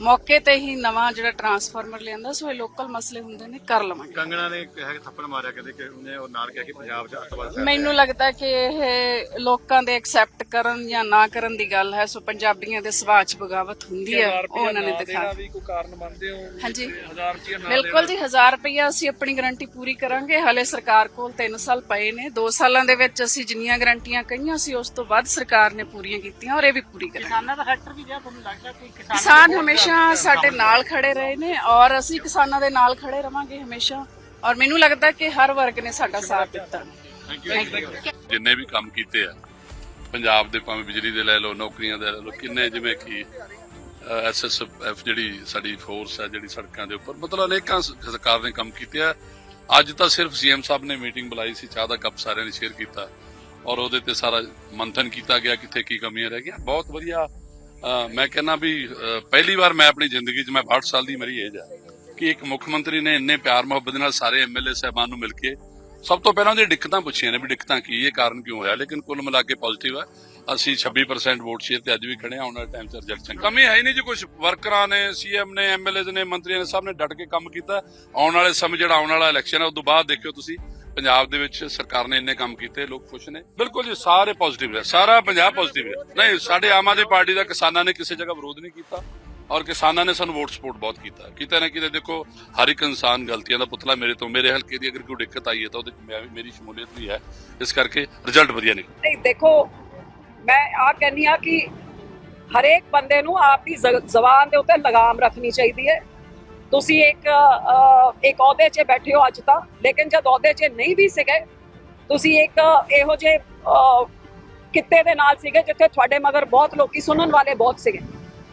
ਮੌਕੇ ਤੇ ਹੀ ਨਵਾਂ ਜਿਹੜਾ ਟਰਾਂਸਫਾਰਮਰ ਲਿਆਂਦਾ ਸੋ ਇਹ ਲੋਕਲ ਮਸਲੇ ਹੁੰਦੇ ਨੇ ਕਰ ਲਵਾਂਗੇ। ਕੰਗਣਾ ਨੇ ਕਿਹਾ ਕਿ ਥੱਪੜ ਮਾਰਿਆ ਕਹਿੰਦੇ ਕਿ ਉਹਨੇ ਉਹ ਨਾਲ ਕਿਹਾ ਕਿ ਪੰਜਾਬ 'ਚ ਅੱਤਵਾਦ ਮੈਨੂੰ ਲੱਗਦਾ ਕਿ ਇਹ ਲੋਕਾਂ ਦੇ ਐਕਸੈਪਟ ਕਰਨ ਜਾਂ ਨਾ ਕਰਨ ਦੀ ਗੱਲ ਹੈ ਸੋ ਪੰਜਾਬੀਆਂ ਦੇ ਸੁਭਾਅ 'ਚ ਬਗਾਵਤ ਹੁੰਦੀ ਹੈ ਉਹ ਉਹਨਾਂ ਨੇ ਦਿਖਾ ਵੀ ਕੋਈ ਕਾਰਨ ਮੰਨਦੇ ਹੋ ਹਾਂਜੀ। ਹਜ਼ਾਰ ਰੁਪਏ ਨਾ ਬਿਲਕੁਲ ਜੀ 1000 ਰੁਪਇਆ ਅਸੀਂ ਆਪਣੀ ਗਾਰੰਟੀ ਪੂਰੀ ਕਰਾਂਗੇ। ਹਲੇ ਸਰਕਾਰ ਕੋਲ 3 ਸਾਲ ਪਏ ਨੇ 2 ਸਾਲਾਂ ਦੇ ਵਿੱਚ ਅਸੀਂ ਜਿੰਨੀਆਂ ਗਾਰੰਟੀਆਂ ਕਹੀਆਂ ਸੀ ਉਸ ਤੋਂ ਵੱਧ ਸਰਕਾਰ ਨੇ ਪੂਰੀਆਂ ਕੀਤੀਆਂ ਔਰ ਇਹ ਵੀ ਪੂਰੀ ਕਰਾਂਗੇ। ਕਿਸਾਨਾਂ ਦਾ ਫੈਕਟਰ ਵੀ ਜਿਆ ਤੁਹਾਨੂੰ ਲੱਗਦਾ ਕੋਈ ਕਿਸਾਨ ਕਿਸਾਨ ਹਮੇਸ਼ਾ ਸਾਡੇ ਨਾਲ ਖੜੇ ਰਹੇ ਨੇ ਔਰ ਅਸੀਂ ਕਿਸਾਨਾਂ ਦੇ ਨਾਲ ਖੜੇ ਰਵਾਂਗੇ ਹਮੇਸ਼ਾ। ਔਰ ਮੈਨੂੰ ਲੱਗਦਾ ਕਿ ਹਰ ਵਰਗ ਨੇ ਸਾਡਾ ਸਾਥ ਦਿੱਤਾ। ਜਿੰਨੇ ਵੀ ਕੰਮ ਕੀਤੇ ਆ ਪੰਜਾਬ ਦੇ ਭਾਵੇਂ ਬਿਜਲੀ ਦੇ ਲੈ ਲਓ ਨੌਕਰੀਆਂ ਦੇ ਲੈ ਲਓ ਕਿੰਨੇ ਜਿਵੇਂ ਕਿ ਐਸਐਸਐਫ ਜਿਹੜੀ ਸਾਡੀ ਫੋਰਸ ਹੈ ਜਿਹੜੀ ਸੜਕਾਂ ਦੇ ਉੱਪਰ ਮਤਲਬ ਅਨੇਕਾਂ ਸਰਕਾਰ ਨੇ ਕੰਮ ਕੀਤੇ ਆ। ਅੱਜ ਤਾਂ ਸਿਰਫ ਸੀਐਮ ਸਾਹਿਬ ਨੇ ਮੀਟਿੰਗ ਬੁਲਾਈ ਸੀ ਚਾਹ ਦਾ ਕੱਪ ਸਾਰਿਆਂ ਨੇ ਸ਼ੇਅਰ ਕੀਤਾ। ਔਰ ਉਹਦੇ ਤੇ ਸਾਰਾ ਮੰਥਨ ਕੀਤਾ ਗਿਆ ਕਿੱਥੇ ਕੀ ਕਮੀਆਂ ਰਹਿ ਗਈਆਂ। ਬਹੁਤ ਵਧੀਆ ਮੈਂ ਕਹਿੰਦਾ ਵੀ ਪਹਿਲੀ ਵਾਰ ਮੈਂ ਆਪਣੀ ਜ਼ਿੰਦਗੀ 'ਚ ਮੈਂ 62 ਸਾਲ ਦੀ ਮੇਰੀ ਏਜ ਆ ਕਿ ਇੱਕ ਮੁੱਖ ਮੰਤਰੀ ਨੇ ਇੰਨੇ ਪਿਆਰ ਮੁਹੱਬਤ ਨਾਲ ਸਾਰੇ ਐਮਐਲਏ ਸਾਹਿਬਾਨ ਨੂੰ ਮਿਲ ਕੇ ਸਭ ਤੋਂ ਪਹਿਲਾਂ ਉਹਦੀ ਦਿੱਕਤਾਂ ਪੁੱਛੀਆਂ ਨੇ ਵੀ ਦਿੱਕਤਾਂ ਕੀ, ਇਹ ਕਾਰਨ ਕਿਉਂ ਹੋਇਆ? ਲੇਕਿਨ ਕੁੱਲ ਮਿਲਾ ਕੇ ਪੋਜ਼ਿਟਿਵ ਆ। ਅਸੀਂ 26% ਵੋਟ ਸ਼ੇਅਰ ਤੇ ਅੱਜ ਵੀ ਖੜੇ ਆਉਣ ਵਾਲੇ ਟਾਈਮ 'ਚ ਰਿਜ਼ਲਟ ਚੰਗਾ। ਕਮੀ ਹੈ ਹੀ ਨਹੀਂ ਜੀ ਕੁਝ ਵਰਕਰਾਂ ਨੇ ਸੀਐਮ ਨੇ ਐਮਐਲਏਜ਼ ਨੇ, ਮੰਤਰੀਆਂ ਨੇ, ਸਭ ਨੇ ਡਟ ਕੇ ਕੰਮ ਕੀਤਾ। ਆਉਣ ਵਾਲੇ ਸਮੇਂ ਜਿਹੜਾ ਆਉਣ ਵਾਲਾ ਇਲੈਕਸ਼ਨ ਹੈ ਉਸ ਤੋਂ ਬਾਅਦ ਦੇਖਿਓ ਤੁਸੀਂ। ਪੰਜਾਬ ਦੇ ਵਿੱਚ ਸਰਕਾਰ ਨੇ ਇੰਨੇ ਕੰਮ ਕੀਤੇ, ਲੋਕ ਖੁਸ਼ ਨੇ। ਬਿਲਕੁਲ ਜੀ, ਸਾਰੇ ਪੋਜ਼ਿਟਿਵ ਹੈ ਸਾਰਾ ਪੰਜਾਬ ਪੋਜ਼ਿਟਿਵ ਹੈ। ਨਹੀਂ, ਸਾਡੇ ਆਮ ਆਦਮੀ ਪਾਰਟੀ ਦਾ ਕਿਸਾਨਾਂ ਨੇ ਕਿਸੇ ਜਗ੍ਹਾ ਵਿਰੋਧ ਨਹੀਂ ਕੀਤਾ ਔਰ ਕਿਸਾਨਾਂ ਨੇ ਸਾਨੂੰ ਵੋਟ ਸਪੋਰਟ ਬਹੁਤ ਕੀਤਾ। ਕਿਤੇ ਨਾ ਕਿਤੇ ਦੇਖੋ, ਹਰ ਇੱਕ ਇਨਸਾਨ ਗਲਤੀਆਂ ਦਾ ਪੁਤਲਾ ਮੇਰੇ ਤੋਂ, ਮੇਰੇ ਹਲਕੇ ਦੀ ਅਗਰ ਕੋਈ ਦਿੱਕਤ ਆਈ ਹੈ ਤਾਂ ਉਹਦੇ 'ਚ ਵੀ, ਮੇਰੀ ਸ਼ਮੂਲੀਅਤ ਵੀ ਹੈ। ਇਸ ਕਰਕੇ ਰਿਜ਼ਲਟ ਵਧੀਆ ਨਿਕਲ ਨਹੀਂ, ਦੇਖੋ, ਮੈਂ ਆ ਕਹਿੰਨੀ ਆ ਕਿ ਹਰੇਕ ਬੰਦੇ ਨੂੰ ਆਪਦੀ ਜ਼- ਜ਼ਬਾਨ ਦੇ ਉੱਤੇ ਲਗਾਮ ਰੱਖਣੀ ਚਾਹੀਦੀ ਹੈ। ਤੁਸੀਂ ਇੱਕ ਇੱਕ ਅਹੁਦੇ 'ਚ ਬੈਠੇ ਹੋ ਅੱਜ ਤਾਂ, ਲੇਕਿਨ ਜਦ ਅਹੁਦੇ 'ਚ ਨਹੀਂ ਵੀ ਸੀਗੇ, ਤੁਸੀਂ ਇੱਕ ਇਹੋ ਜਿਹੇ ਕਿੱਤੇ ਦੇ ਨਾਲ ਸੀਗੇ ਜਿੱਥੇ ਤੁਹਾਡੇ ਮਗਰ ਬਹੁਤ ਲੋਕੀ ਸੁਣਨ ਵਾਲੇ ਬਹੁਤ ਸੀਗੇ।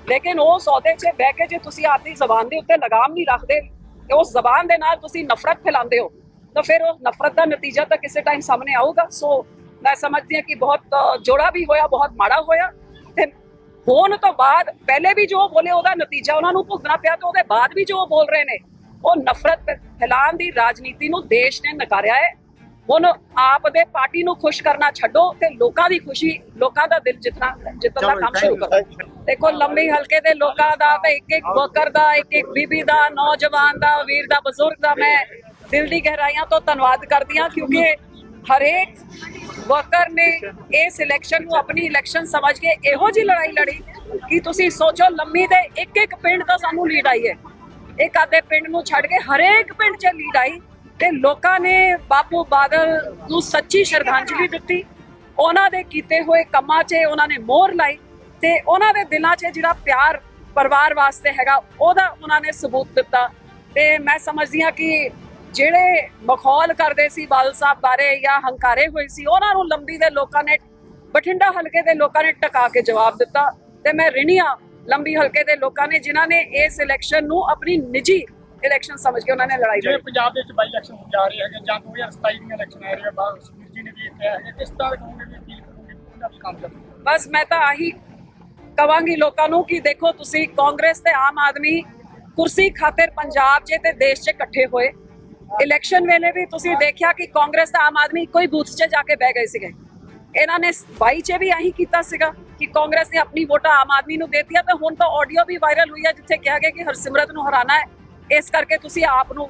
ਲੇਕਿਨ ਉਸ ਅਹੁਦੇ 'ਚ ਬਹਿ ਕੇ ਜੇ ਤੁਸੀਂ ਆਪਦੀ ਜ਼ਬਾਨ ਦੇ ਉੱਤੇ ਲਗਾਮ ਨਹੀਂ ਰੱਖਦੇ ਉਸ ਜ਼ਬਾਨ ਦੇ ਨਾਲ ਤੁਸੀਂ ਨਫ਼ਰਤ ਫੈਲਾਉਂਦੇ ਹੋ, ਤਾਂ ਫਿਰ ਉਹ ਨਫ਼ਰਤ ਦਾ ਨਤੀਜਾ ਤਾਂ ਕਿਸੇ ਟਾਈਮ ਸਾਹਮਣੇ ਆਊਗਾ। ਸੋ ਮੈਂ ਸਮਝਦੀ ਹਾਂ ਕਿ ਬਹੁਤ ਜੋੜਾ ਵੀ ਹੋਇਆ, ਬਹੁਤ ਮਾੜਾ ਹੋਇਆ, ਤੇ ਹੋਣ ਤੋਂ ਬਾਅਦ ਪਹਿਲੇ ਵੀ ਜੋ ਬੋਲੇ ਉਹਦਾ ਨਤੀਜਾ ਉਹਨਾਂ ਨੂੰ ਭੁਗਤਣਾ ਪਿਆ ਤੇ ਉਹਦੇ ਬਾਅਦ ਵੀ ਜੋ ਉਹ ਬੋਲ ਰਹੇ ਨੇ ਉਹ ਨਫ਼ਰਤ ਫੈਲਾਉਣ ਦੀ ਰਾਜਨੀਤੀ ਨੂੰ ਦੇਸ਼ ਨੇ ਨਕਾਰਿਆ ਹੈ। ਹੁਣ ਆਪ ਦੇ ਪਾਰਟੀ ਨੂੰ ਖੁਸ਼ ਕਰਨਾ ਛੱਡੋ ਤੇ ਲੋਕਾਂ ਦੀ ਖੁਸ਼ੀ ਲੋਕਾਂ ਦਾ ਦਿਲ ਜਿੱਤਣਾ ਜਿੱਤਣ ਦਾ ਕੰਮ ਸ਼ੁਰੂ ਕਰੋ। ਦੇਖੋ ਲੰਬੀ ਹਲਕੇ ਦੇ ਲੋਕਾਂ ਦਾ ਤੇ ਇੱਕ ਇੱਕ ਵਰਕਰ ਦਾ ਇੱਕ ਇੱਕ ਬੀਬੀ ਦਾ ਨੌਜਵਾਨ ਦਾ ਵੀਰ ਦਾ ਬਜ਼ੁਰਗ ਦਾ ਮੈਂ ਦਿਲ ਦੀ ਗਹਿਰਾਈਆਂ ਤੋਂ ਧੰਨਵਾਦ ਕਰਦੀ ਹਾਂ ਕਿਉਂਕਿ ਹਰੇਕ ਵਰਕਰ ਨੇ ਇਸ ਇਲੈਕਸ਼ਨ ਨੂੰ ਆਪਣੀ ਇਲੈਕਸ਼ਨ ਸਮਝ ਕੇ ਇਹੋ ਜੀ ਲੜਾਈ ਲੜੀ ਕਿ ਤੁਸੀਂ ਸੋਚੋ ਲੰਮੀ ਦੇ ਇੱਕ ਇੱਕ ਪਿੰਡ ਦਾ ਸਾਨੂੰ ਲੀਡ ਆਈ ਹੈ। ਇੱਕ ਆਦੇ ਪਿੰਡ ਨੂੰ ਛੱਡ ਕੇ ਹਰੇਕ ਪਿੰਡ 'ਚ ਲੀਡ ਆਈ ਤੇ ਲੋਕਾਂ ਨੇ ਬਾਪੂ ਬਾਦਲ ਨੂੰ ਸੱਚੀ ਸ਼ਰਧਾਂਜਲੀ ਦਿੱਤੀ। ਉਹਨਾਂ ਦੇ ਕੀਤੇ ਹੋਏ ਕੰਮਾਂ 'ਚ ਉਹਨਾਂ ਨੇ ਮੋਹਰ ਲਾਈ ਤੇ ਉਹਨਾਂ ਦੇ ਦਿਲਾਂ 'ਚ ਜਿਹੜਾ ਪਿਆਰ ਪਰਿਵਾਰ ਵਾਸਤੇ ਹੈਗਾ, ਉਹਦਾ ਉਹਨਾਂ ਨੇ ਸਬੂਤ ਦਿੱਤਾ। ਤੇ ਮੈਂ ਸਮਝਦੀ ਹਾਂ ਕਿ ਜਿਹੜੇ ਮਖੌਲ ਕਰਦੇ ਸੀ ਬਾਦਲ ਸਾਹਿਬ ਬਾਰੇ ਜਾਂ ਹੰਕਾਰੇ ਹੋਏ ਸੀ ਉਹਨਾਂ ਨੂੰ ਲੰਬੀ ਦੇ ਲੋਕਾਂ ਨੇ ਬਠਿੰਡਾ ਹਲਕੇ ਦੇ ਲੋਕਾਂ ਨੇ ਟਕਾ ਕੇ ਜਵਾਬ ਦਿੱਤਾ। ਤੇ ਮੈਂ ਰਿਣੀਆਂ ਲੰਬੀ ਹਲਕੇ ਦੇ ਲੋਕਾਂ ਨੇ ਜਿਨ੍ਹਾਂ ਨੇ ਇਸ ਇਲੈਕਸ਼ਨ ਨੂੰ ਆਪਣੀ ਨਿੱਜੀ ਇਲੈਕਸ਼ਨ ਸਮਝ ਕੇ ਉਹਨਾਂ ਨੇ ਲੜਾਈ ਲੜੀ। ਪੰਜਾਬ ਦੇ ਵਿੱਚ ਬਾਈ ਇਲੈਕਸ਼ਨ ਹੋ ਜਾ ਰਹੇ ਹੈਗੇ ਜਾਂ 2027 ਦੀਆਂ ਇਲੈਕਸ਼ਨ ਆ ਰਹੀਆਂ ਬਾਹਰ ਸੁਖਬੀਰ ਜੀ ਨੇ ਵੀ ਇਹ ਕਿਹਾ ਹੈ ਕਿਸ ਤਰ੍ਹਾਂ ਕਹੋਗੇ ਵੀ ਅਪੀਲ ਕਰੋਗੇ ਉਹਨਾਂ ਵੀ ਕੰਮ ਕਰੋ ਬਸ ਮੈਂ ਤਾਂ ਆਹੀ ਕਵਾਂਗੀ ਲੋਕਾਂ ਨੂੰ ਕਿ ਦੇਖੋ ਤੁਸੀਂ ਕਾਂਗਰਸ ਤੇ ਆਮ ਆਦਮੀ ਕੁਰਸੀ ਖਾਤਰ ਪੰਜਾਬ 'ਚ ਤੇ ਦੇਸ਼ 'ਚ ਇਕੱਠੇ ਹੋਏ। ਇਲੈਕਸ਼ਨ ਵੇਲੇ ਵੀ ਤੁਸੀਂ ਦੇਖਿਆ ਕਿ ਕਾਂਗਰਸ ਤੇ ਆਮ ਆਦਮੀ ਕੋਈ ਬੂਥ 'ਚ ਜਾ ਕੇ ਬਹਿ ਗਏ ਸੀਗੇ। ਇਹਨਾਂ ਨੇ 22 'ਚ ਵੀ ਆਹੀ ਕੀਤਾ ਸੀਗਾ ਕਿ ਕਾਂਗਰਸ ਨੇ ਆਪਣੀ ਵੋਟਾਂ ਆਮ ਆਦਮੀ ਨੂੰ ਦੇਤੀਆਂ। ਤੇ ਹੁਣ ਤਾਂ ਆਡੀਓ ਵੀ ਵਾਇਰਲ ਹੋਈ ਹੈ ਜਿੱਥੇ ਕਿਹਾ ਗਿਆ ਕਿ ਹਰਸਿਮਰਤ ਨੂੰ ਹਰਾਣਾ ਹੈ। ਇਸ ਕਰਕੇ ਤੁਸੀਂ ਆਪ ਨੂੰ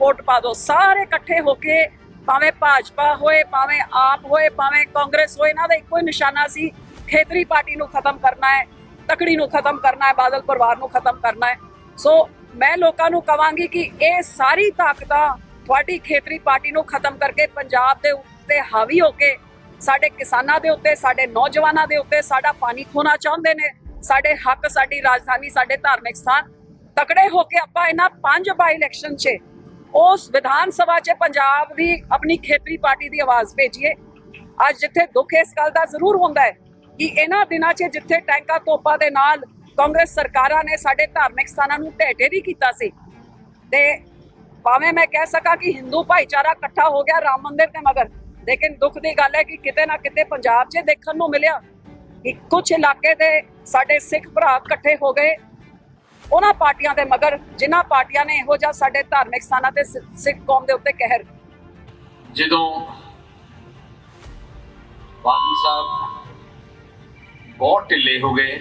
ਵੋਟ ਪਾ ਦਿਓ। ਸਾਰੇ ਇਕੱਠੇ ਹੋ ਕੇ ਭਾਵੇਂ ਭਾਜਪਾ ਹੋਏ, ਭਾਵੇਂ ਆਪ ਹੋਏ, ਭਾਵੇਂ ਕਾਂਗਰਸ ਹੋਏ, ਇਹਨਾਂ ਦਾ ਇੱਕੋ ਹੀ ਨਿਸ਼ਾਨਾ ਸੀ, ਖੇਤਰੀ ਪਾਰਟੀ ਨੂੰ ਖਤਮ ਕਰਨਾ ਹੈ, ਤਕੜੀ ਨੂੰ ਖਤਮ ਕਰਨਾ ਹੈ, ਬਾਦਲ ਪਰਿਵਾਰ ਨੂੰ ਖਤਮ ਕਰਨਾ ਹੈ। ਸੋ ਮੈਂ ਲੋਕਾਂ ਨੂੰ ਕਵਾਂਗੀ ਕਿ ਇਹ ਸਾਰੀ ਤਾਕਤਾਂ ਤੁਹਾਡੀ ਖੇਤਰੀ ਪਾਰਟੀ ਨੂੰ ਖਤਮ ਕਰਕੇ ਪੰਜਾਬ ਦੇ ਉੱਤੇ ਹਾਵੀ ਹੋ ਕੇ, ਸਾਡੇ ਕਿਸਾਨਾਂ ਦੇ ਉੱਤੇ, ਸਾਡੇ ਨੌਜਵਾਨਾਂ ਦੇ ਉੱਤੇ ਸਾਡਾ ਪਾਣੀ ਖੋਣਾ ਚਾਹੁੰਦੇ ਨੇ, ਸਾਡੇ ਹੱਕ, ਸਾਡੀ ਰਾਜਧਾਨੀ, ਸਾਡੇ ਧਾਰਮਿਕ ਸਥਾਨ ਤਕੜੇ ਹੋ ਕੇ ਆਪਾਂ ਇਹਨਾਂ ਪੰਜ ਬਾਈ ਇਲੈਕਸ਼ਨ 'ਚ, ਉਸ ਵਿਧਾਨ ਸਭਾ 'ਚ ਪੰਜਾਬ ਦੀ ਆਪਣੀ ਖੇਤਰੀ ਪਾਰਟੀ ਦੀ ਆਵਾਜ਼ ਭੇਜੀਏ। ਅੱਜ ਜਿੱਥੇ ਦੁੱਖ ਇਸ ਗੱਲ ਦਾ ਜ਼ਰੂਰ ਹੁੰਦਾ ਹੈ ਕਿ ਇਹਨਾਂ ਦਿਨਾਂ 'ਚ ਜਿੱਥੇ ਟੈਂਕਾਂ ਤੋਪਾਂ ਦੇ ਨਾਲ ਕਾਂਗਰਸ ਸਰਕਾਰਾਂ ਨੇ ਸਾਡੇ ਧਾਰਮਿਕ ਸਥਾਨਾਂ ਨੂੰ ਢਹਿ ਵੀ ਕੀਤਾ ਸੀ। ਤੇ ਭਾਵੇਂ ਮੈਂ ਕਹਿ ਸਕਾਂ ਕਿ ਹਿੰਦੂ ਭਾਈਚਾਰਾ ਇਕੱਠਾ ਹੋ ਗਿਆ ਰਾਮ ਮੰਦਿਰ ਦੇ ਮਗਰ, ਲੇਕਿਨ ਦੁੱਖ ਦੀ ਗੱਲ ਹੈ ਕਿ ਕਿਤੇ ਨਾ ਕਿਤੇ ਪੰਜਾਬ 'ਚ ਦੇਖਣ ਨੂੰ ਮਿਲਿਆ ਕਿ ਕੁਝ ਇਲਾਕੇ ਦੇ ਸਾਡੇ ਸਿੱਖ ਭਰਾ ਇਕੱਠੇ ਹੋ ਗਏ। ਉਹਨਾਂ ਪਾਰਟੀਆਂ ਦੇ ਮਗਰ, ਜਿਨ੍ਹਾਂ ਪਾਰਟੀਆਂ ਨੇ ਇਹੋ ਜਿਹਾ ਸਾਡੇ ਧਾਰਮਿਕ ਸਥਾਨਾਂ ਤੇ ਸਿੱਖ ਕੌਮ ਦੇ ਉੱਤੇ ਕਹਿਰ। ਜਦੋਂ ਬਾਦਲ ਸਾਹਿਬ ਬਹੁਤ ਢਿੱਲੇ ਹੋ ਗਏ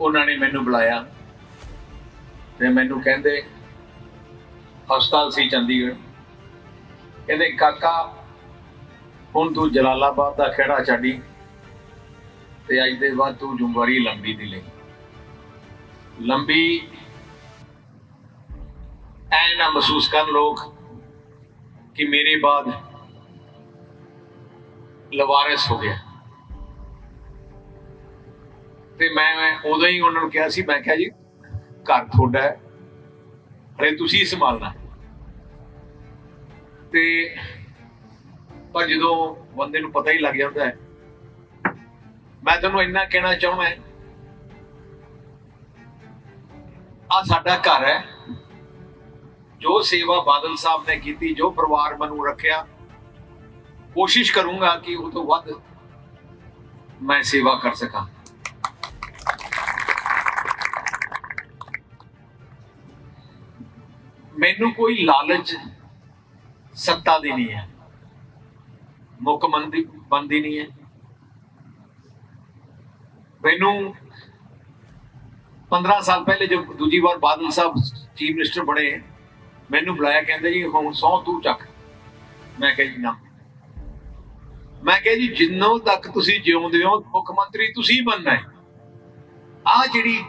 ਉਹਨਾਂ ਨੇ ਮੈਨੂੰ ਬੁਲਾਇਆ ਤੇ ਮੈਨੂੰ ਕਹਿੰਦੇ, ਹਸਪਤਾਲ ਸੀ ਚੰਡੀਗੜ੍ਹ। ਕਹਿੰਦੇ, ਕਾਕਾ, ਹੁਣ ਤੂੰ ਜਲਾਲਾਬਾਦ ਦਾ ਖੇੜਾ ਛੱਡੀ ਤੇ ਅੱਜ ਦੇ ਬਾਅਦ ਤੂੰ ਜ਼ਿੰਮੇਵਾਰੀ ਲੰਬੀ ਦੀ ਲਈ। ਲੰਬੀ ਐ ਨਾ ਮਹਿਸੂਸ ਕਰਨ ਲੋਕ ਕਿ ਮੇਰੇ ਬਾਅਦ ਲਵਾਰਿਸ ਹੋ ਗਿਆ। ਤੇ ਮੈਂ ਉਦੋਂ ਹੀ ਉਹਨਾਂ ਨੂੰ ਕਿਹਾ ਸੀ, ਮੈਂ ਕਿਹਾ ਜੀ, ਘਰ ਤੁਹਾਡਾ ਹੈ ਹਰੇ ਤੁਸੀਂ ਸੰਭਾਲਣਾ। ਤੇ ਪਰ ਜਦੋਂ ਬੰਦੇ ਨੂੰ ਪਤਾ ਹੀ ਲੱਗ ਜਾਂਦਾ ਹੈ, ਮੈਂ ਤੁਹਾਨੂੰ ਇੰਨਾ ਕਹਿਣਾ ਚਾਹੁੰਦਾ ਆ ਸਾਡਾ ਘਰ ਹੈ, ਜੋ ਸੇਵਾ ਬਾਦਲ ਸਾਹਿਬ ਨੇ ਕੀਤੀ, ਜੋ ਪਰਿਵਾਰ ਮੈਨੂੰ ਰੱਖਿਆ, ਕੋਸ਼ਿਸ਼ ਕਰੂੰਗਾ ਕਿ ਉਹ ਤੋਂ ਵੱਧ ਮੈਂ ਸੇਵਾ ਕਰ ਸਕਾਂ। ਮੈਨੂੰ ਕੋਈ ਲਾਲਚ ਸੱਤਾ ਦੀ ਨਹੀਂ ਹੈ। ਮੁੱਖ ਮੰਤਰੀ ਬੰਦੀ ਨਹੀਂ ਹੈ। ਮੈਨੂੰ 15 ਸਾਲ ਪਹਿਲੇ ਜੋ ਦੂਜੀ ਵਾਰ ਬਾਦਲ ਸਾਹਿਬ ਚੀਫ ਮਿਨਿਸਟਰ ਬਣੇ, ਮੈਨੂੰ ਬੁਲਾਇਆ, ਕਹਿੰਦੇ ਜੀ, ਹੁਣ ਸੌ ਤੂੰ ਚੱਕ। ਮੈਂ ਕਿਹਾ ਜੀ, ਨਾ। ਮੈਂ ਕਿਹਾ ਜੀ, ਜਿੰਨੋਂ ਤੱਕ ਤੁਸੀਂ ਜਿਉਂਦੇ ਹੋ, ਮੁੱਖ ਮੰਤਰੀ ਤੁਸੀਂ ਬਣਨਾ ਹੈ। ਆ ਜਿਹੜੀ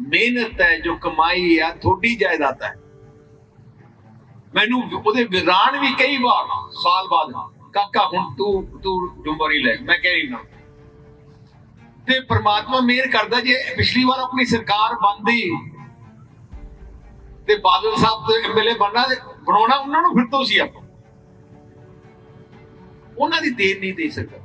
ਮਿਹਨਤ ਹੈ, ਜੋ ਕਮਾਈ ਆ ਤੁਹਾਡੀ ਜਾਇਦਾਦ ਹੈ। ਮੈਨੂੰ ਉਹਦੇ ਵਿਰਾਨ ਵੀ ਕਈ ਵਾਰ, ਸਾਲ ਬਾਅਦ, ਕਾਕਾ ਹੁਣ ਤੂੰ ਤੂੰ ਜ਼ਿੰਮੇਵਾਰੀ ਲੈ, ਮੈਂ ਕਹਿ ਰਹੀ ਨਾ ਤੇ ਪ੍ਰਮਾਤਮਾ ਮਿਹਰ ਕਰਦਾ ਜੇ ਪਿਛਲੀ ਵਾਰ ਆਪਣੀ ਸਰਕਾਰ ਬੰਦੀ ਤੇ ਬਾਦਲ ਸਾਹਿਬ ਦੇ ਐਮਐਲਏ ਬਣਨਾ ਬਣਾਉਣਾ, ਉਹਨਾਂ ਨੂੰ ਫਿਰ ਤੋਂ ਸੀ ਆਪਾਂ। ਉਹਨਾਂ ਦੀ ਦੇਰ ਨਹੀਂ ਦੇ ਸਕਦਾ।